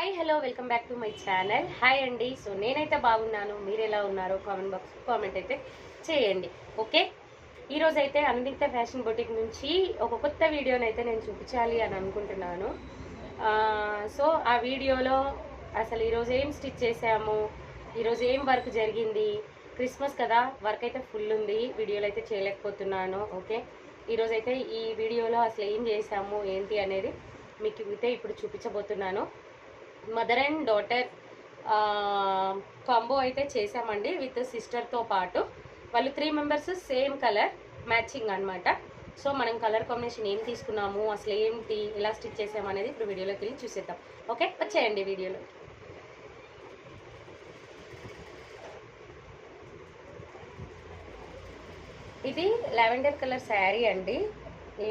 Hi hello welcome back to my channel hi అండి so నేనైతే బాగున్నాను. మీరు ఎలా ఉన్నారో కామెంట్ బాక్స్ కామెంట్ అయితే చేయండి. ఓకే ఈరోజు అయితే అందిత ఫ్యాషన్ బొటిక్ నుంచి ఒక కొత్త వీడియోని అయితే నేను చూపించాలి అని అనుకుంటున్నాను. సో ఆ వీడియోలో అసలు ఈరోజు ఏం స్టిచ్ చేసాము ఈరోజు ఏం వర్క్ జరిగింది? క్రిస్మస్ కదా వర్క్ అయితే ఫుల్ ఉంది. వీడియోలు అయితే చేయలేకపోతున్నాను. ఓకే ఈరోజు అయితే ఈ వీడియోలో అసలు ఏం చేసాము ఏంటి అనేది మీకు అయితే ఇప్పుడు చూపించబోతున్నాను. మదర్ అండ్ డాటర్ కాంబో అయితే చేసామండి విత్ సిస్టర్తో పాటు. వాళ్ళు three members same colour matching అన్నమాట. సో మనం కలర్ కాంబినేషన్ ఏం తీసుకున్నాము అసలు ఏంటి ఎలా స్టిచ్ చేసాము అనేది ఇప్పుడు వీడియోలోకి వెళ్ళి చూసేద్దాం. ఓకే వచ్చేయండి వీడియోలో ఇది లావెండర్ కలర్ శారీ అండి.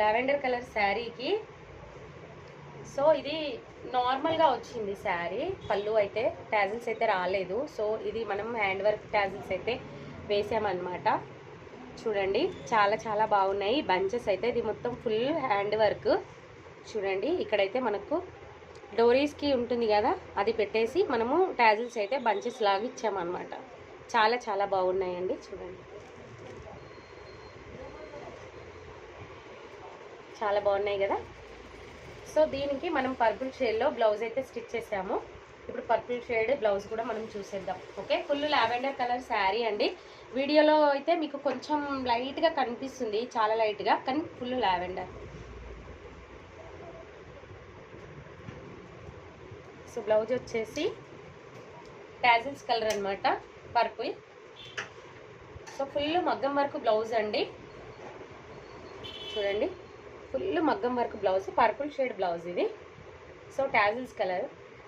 లావెండర్ కలర్ శారీకి సో ఇది నార్మల్గా వచ్చింది శారీ. పళ్ళు అయితే ట్యాజిల్స్ అయితే రాలేదు. సో ఇది మనం హ్యాండ్ వర్క్ ట్యాజిల్స్ అయితే వేసామన్నమాట. చూడండి చాలా చాలా బాగున్నాయి. బంచెస్ అయితే ఇది మొత్తం ఫుల్ హ్యాండ్ వర్క్ చూడండి ఇక్కడైతే మనకు డోరీస్కి ఉంటుంది కదా అది పెట్టేసి మనము ట్యాజిల్స్ అయితే బంచెస్ లాగా ఇచ్చామన్నమాట. చాలా చాలా బాగున్నాయండి చూడండి. చాలా బాగున్నాయి కదా. సో దీనికి మనం పర్పుల్ షేడ్లో బ్లౌజ్ అయితే స్టిచ్ చేసాము. ఇప్పుడు పర్పుల్ షేడ్ బ్లౌజ్ కూడా మనం చూసేద్దాం. Okay? Full lavender colour sari అండి. వీడియోలో అయితే మీకు కొంచెం లైట్గా కనిపిస్తుంది. చాలా లైట్గా కానీ ఫుల్ లావెండర్. సో బ్లౌజ్ వచ్చేసి టాజిల్స్ కలర్ అనమాట పర్పుల్. సో ఫుల్ మగ్గం వరకు బ్లౌజ్ అండి. చూడండి. ఫుల్ మగ్గం work blouse purple shade blouse ఇది. So tassels colour.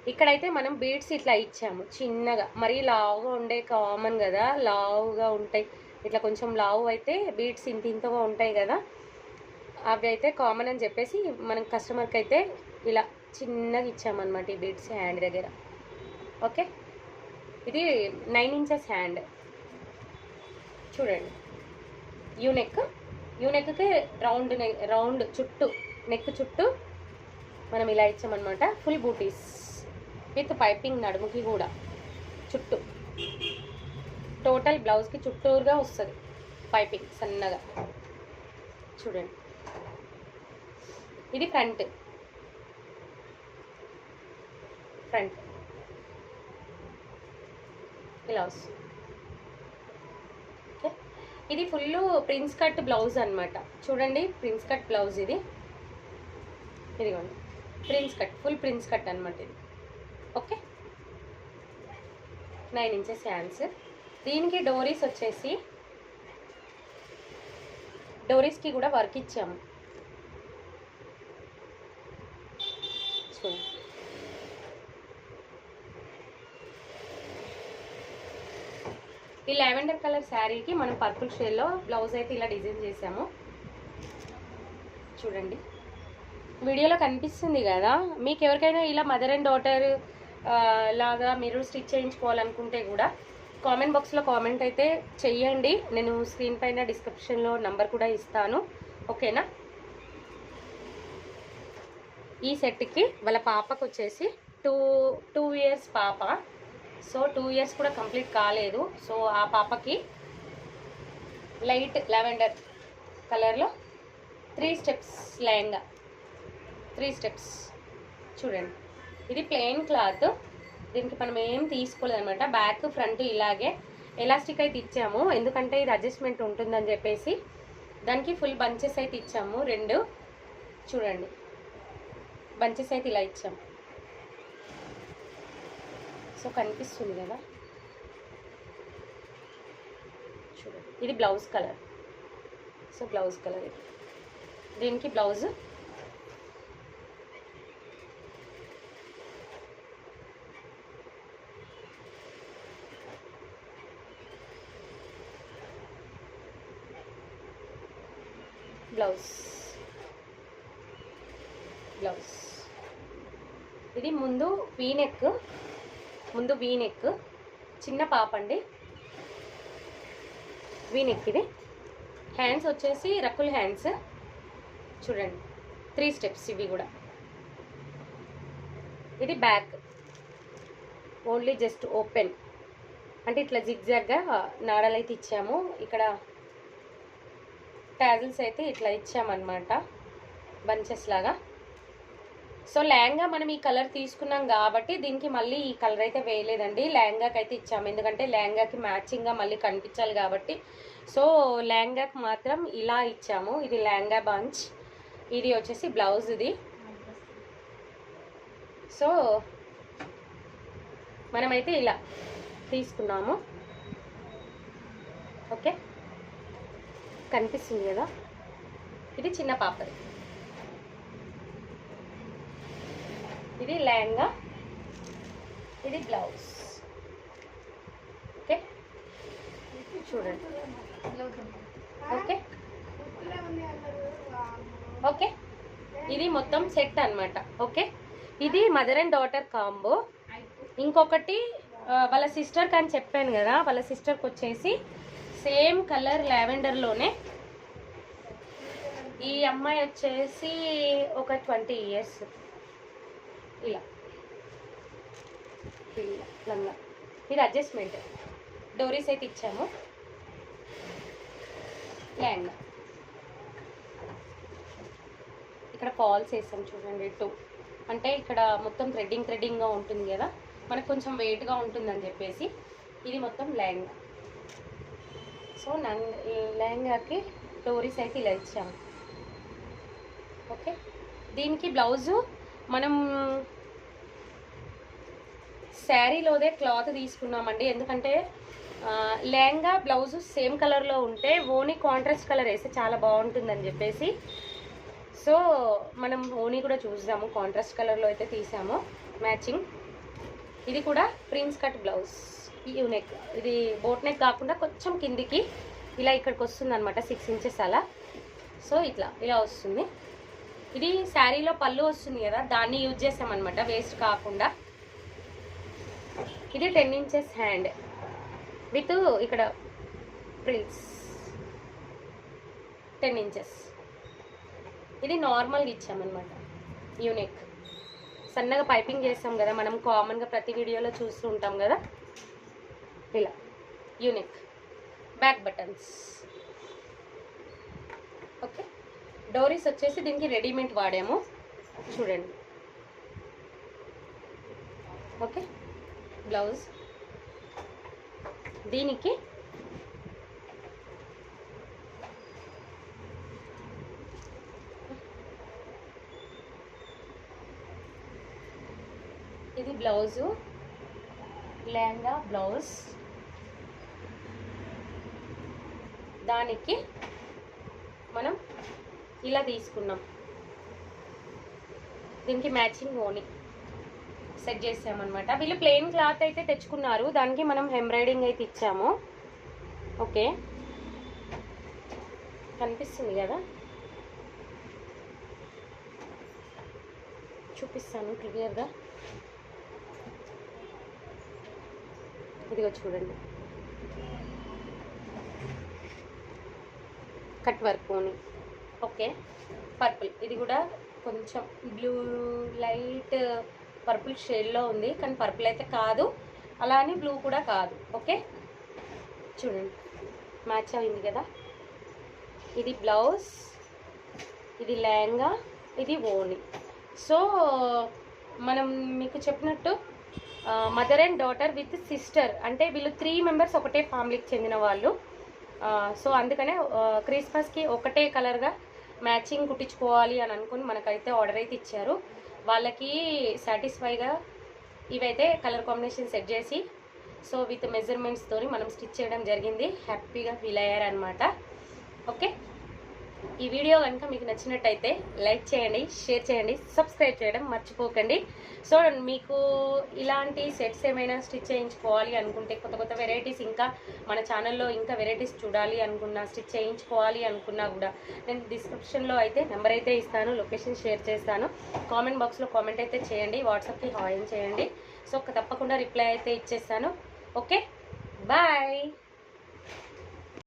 ఇక్కడైతే మనం బీడ్స్ ఇట్లా ఇచ్చాము చిన్నగా. మరీ లావుగా ఉండే కామన్ కదా లావుగా ఉంటాయి. ఇట్లా కొంచెం లావు అయితే బీడ్స్ ఇంత ఇంతగా ఉంటాయి కదా. అవి అయితే కామన్ అని చెప్పేసి మనం కస్టమర్కి అయితే ఇలా చిన్నగా ఇచ్చామన్నమాట ఈ బీడ్స్ హ్యాండ్ దగ్గర. ఓకే? ఇది నైన్ ఇంచెస్ హ్యాండ్. చూడండి. యూనెక్ యూనెక్కి రౌండ్ నెక్ రౌండ్ చుట్టూ నెక్ చుట్టూ మనం ఇలా ఇచ్చామన్నమాట. ఫుల్ బూటీస్ విత్ పైపింగ్ నడుముకి కూడా. చుట్టూ. టోటల్ బ్లౌజ్కి చుట్టూరుగా వస్తుంది. పైపింగ్ సన్నగా. చూడండి. ఇది ఫ్రంట్ ఫ్రంట్ ఇలా వస్తుంది. ఇది ఫుల్ ప్రిన్స్ కట్ బ్లౌజ్ అనమాట చూడండి ప్రిన్స్ కట్ బ్లౌజ్ ఇది. ఇదిగోండి prince cut full prince cut అనమాట ఇది. ఓకే? Nine inches hands. దీనికి డోరీస్ వచ్చేసి డోరీస్కి కూడా వర్క్ ఇచ్చాము చూడండి ఈ లావెండర్ కలర్ శారీకి మనం పర్పుల్ షేడ్లో బ్లౌజ్ అయితే ఇలా డిజైన్ చేసాము చూడండి. వీడియోలో కనిపిస్తుంది కదా మీకు ఎవరికైనా ఇలా మదర్ అండ్ డాటర్ లాగా మీరు స్టిచ్ చేయించుకోవాలనుకుంటే కూడా కామెంట్ బాక్స్లో కామెంట్ అయితే చెయ్యండి. నేను స్క్రీన్ పైన డిస్క్రిప్షన్లో నంబర్ కూడా ఇస్తాను. ఓకేనా? ఈ సెట్కి వాళ్ళ పాపకు వచ్చేసి టూ టూ ఇయర్స్ పాప. సో టూ ఇయర్స్ కూడా కంప్లీట్ కాలేదు. సో ఆ పాపకి లైట్ లెవెండర్ కలర్లో three steps lehenga. Three steps. చూడండి. ఇది ప్లెయిన్ క్లాత్. దీనికి మనం ఏం తీసుకోలేదనమాట బ్యాక్ ఫ్రంట్ ఇలాగే ఎలాస్టిక్ అయితే ఇచ్చాము. ఎందుకంటే ఇది అడ్జస్ట్మెంట్ ఉంటుందని చెప్పేసి దానికి ఫుల్ బంచెస్ అయితే ఇచ్చాము. రెండు. చూడండి. బంచెస్ అయితే ఇలా ఇచ్చాము. సో కనిపిస్తుంది కదా. చూడండి. ఇది blouse colour. So blouse colour ఇది. దీనికి బ్లౌజ్. బ్లౌజ్. బ్లౌజ్. ఇది ముందు పీనెక్ ముందు వీనెక్ చిన్న పాప అండి. వీనెక్ ఇది. హ్యాండ్స్ వచ్చేసి రకుల్ హ్యాండ్స్. చూడండి. త్రీ స్టెప్స్ ఇవి కూడా. ఇది బ్యాక్. Only just open. అంటే ఇట్లా జిగ్జాగ్గా నాడలు అయితే ఇచ్చాము. ఇక్కడ ట్యాజిల్స్ అయితే ఇట్లా ఇచ్చామన్నమాట. బంచెస్ లాగా. సో లెహంగా మనం ఈ కలర్ తీసుకున్నాం కాబట్టి దీనికి మళ్ళీ ఈ కలర్ అయితే వేయలేదండి. లెహంగాకి అయితే ఇచ్చాము. ఎందుకంటే లెహంగాకి మ్యాచింగ్గా మళ్ళీ కనిపించాలి కాబట్టి. సో లెహంగాకి మాత్రం ఇలా ఇచ్చాము. ఇది లెహంగా బంచ్. ఇది వచ్చేసి బ్లౌజ్ ఇది సో మనమైతే ఇలా తీసుకున్నాము. ఓకే? కనిపిస్తుంది కదా? ఇది చిన్న పాపది. ఇది లెహంగా ఇది బ్లౌజ్. ఓకే? చూడండి. ఓకే? ఓకే? ఇది మొత్తం సెట్ అన్నమాట. ఓకే? ఇది మదర్ అండ్ డాటర్ కాంబో. ఇంకొకటి వాళ్ళ సిస్టర్కి అని చెప్పాను కదా వాళ్ళ సిస్టర్కి వచ్చేసి సేమ్ కలర్ లావెండర్లోనే. ఈ అమ్మాయి వచ్చేసి ఒక ట్వంటీ ఇయర్స్. ఇలా ఇలా లంగా ఇది అడ్జస్ట్మెంట్ డోరీస్ అయితే ఇచ్చాము ల్యాండ్ ఇక్కడ ఫాల్స్ వేసాం చూడండి టూ అంటే ఇక్కడ మొత్తం థ్రెడ్డింగ్ థ్రెడ్డింగ్గా ఉంటుంది కదా? మనకు కొంచెం వెయిట్గా ఉంటుందని చెప్పేసి ఇది మొత్తం లెహంగా సో నన్ లెహంగాకి డోరీస్ అయితే ఇలా ఇచ్చాము ఓకే దీనికి బ్లౌజు మనం శారీలోదే క్లాత్ తీసుకున్నామండి. ఎందుకంటే లెహంగా బ్లౌజు సేమ్ కలర్లో ఉంటే ఓనీ కాంట్రాస్ట్ కలర్ వేస్తే చాలా బాగుంటుందని చెప్పేసి. సో మనం ఓనీ కూడా చూసాము కాంట్రాస్ట్ కలర్లో అయితే తీసాము మ్యాచింగ్. ఇది కూడా prince cut blouse U neck. Neck ఇది బోట్ నెక్ కాకుండా కొంచెం కిందికి ఇలా ఇక్కడికి వస్తుంది అనమాట సిక్స్ ఇంచెస్ అలా. సో ఇట్లా ఇలా వస్తుంది. ఇది శారీలో పళ్ళు వస్తుంది కదా దాన్ని యూజ్ చేసామన్నమాట వేస్ట్ కాకుండా. ఇది టెన్ ఇంచెస్ హ్యాండ్ విత్ ఇక్కడ ప్రిల్స్ టెన్ ఇంచెస్ ఇది నార్మల్గా ఇచ్చామన్నమాట యూనిక్ సన్నగా పైపింగ్ చేస్తాం కదా మనం కామన్గా ప్రతి వీడియోలో చూస్తూ ఉంటాం కదా. ఇలా యూనిక్ బ్యాక్ బటన్స్ డోరీస్ వచ్చేసి దీనికి రెడీమేడ్ వాడాము. చూడండి. ఓకే. బ్లౌజ్. దీనికి ఇది బ్లౌజు. లెహంగా బ్లౌజ్. దానికి మనం ఇలా తీసుకున్నాం. దీనికి మ్యాచింగ్ ఓని సెట్ చేసామన్నమాట. వీళ్ళు ప్లెయిన్ క్లాత్ అయితే తెచ్చుకున్నారు. దానికి మనం ఎంబ్రాయిడింగ్ అయితే ఇచ్చాము. ఓకే. కనిపిస్తుంది కదా? చూపిస్తాను క్లియర్గా. ఇదిగో చూడండి. కట్ వర్క్ ఓని ఓకే. పర్పుల్. ఇది కూడా కొంచెం బ్లూ లైట్ పర్పుల్ షేడ్లో ఉంది. కానీ పర్పుల్ అయితే కాదు. అలా అని బ్లూ కూడా కాదు. ఓకే? చూడండి. మ్యాచ్ అయింది కదా? ఇది బ్లౌజ్. ఇది లెహంగా. ఇది ఓని సో మనం మీకు చెప్పినట్టు mother and daughter with sister. అంటే వీళ్ళు త్రీ మెంబర్స్ ఒకటే ఫ్యామిలీకి చెందిన వాళ్ళు. సో అందుకనే క్రిస్మస్కి ఒకటే కలర్గా మ్యాచింగ్ కుట్టించుకోవాలి అని అనుకుని మనకైతే ఆర్డర్ అయితే ఇచ్చారు. వాళ్ళకి సాటిస్ఫైగా ఇవైతే కలర్ కాంబినేషన్ సెట్ చేసి సో విత్ మెజర్మెంట్స్తో మనం స్టిచ్ చేయడం జరిగింది. హ్యాపీగా ఫీల్ అయ్యారనమాట ఓకే? ఈ వీడియో కనుక మీకు నచ్చినట్టయితే లైక్ చేయండి షేర్ చేయండి సబ్స్క్రైబ్ చేయడం మర్చిపోకండి. సో మీకు ఇలాంటి సెట్స్ ఏమైనా స్టిచ్ చేయించుకోవాలి అనుకుంటే కొత్త కొత్త వెరైటీస్ ఇంకా మన ఛానల్లో ఇంకా వెరైటీస్ చూడాలి అనుకున్నా స్టిచ్ చేయించుకోవాలి అనుకున్నా కూడా నేను డిస్క్రిప్షన్లో అయితే నెంబర్ అయితే ఇస్తాను లొకేషన్ షేర్ చేస్తాను. కామెంట్ బాక్స్లో కామెంట్ అయితే చేయండి వాట్సాప్కి హాయిన్ చేయండి. సో తప్పకుండా రిప్లై అయితే ఇచ్చేస్తాను. ఓకే? బాయ్!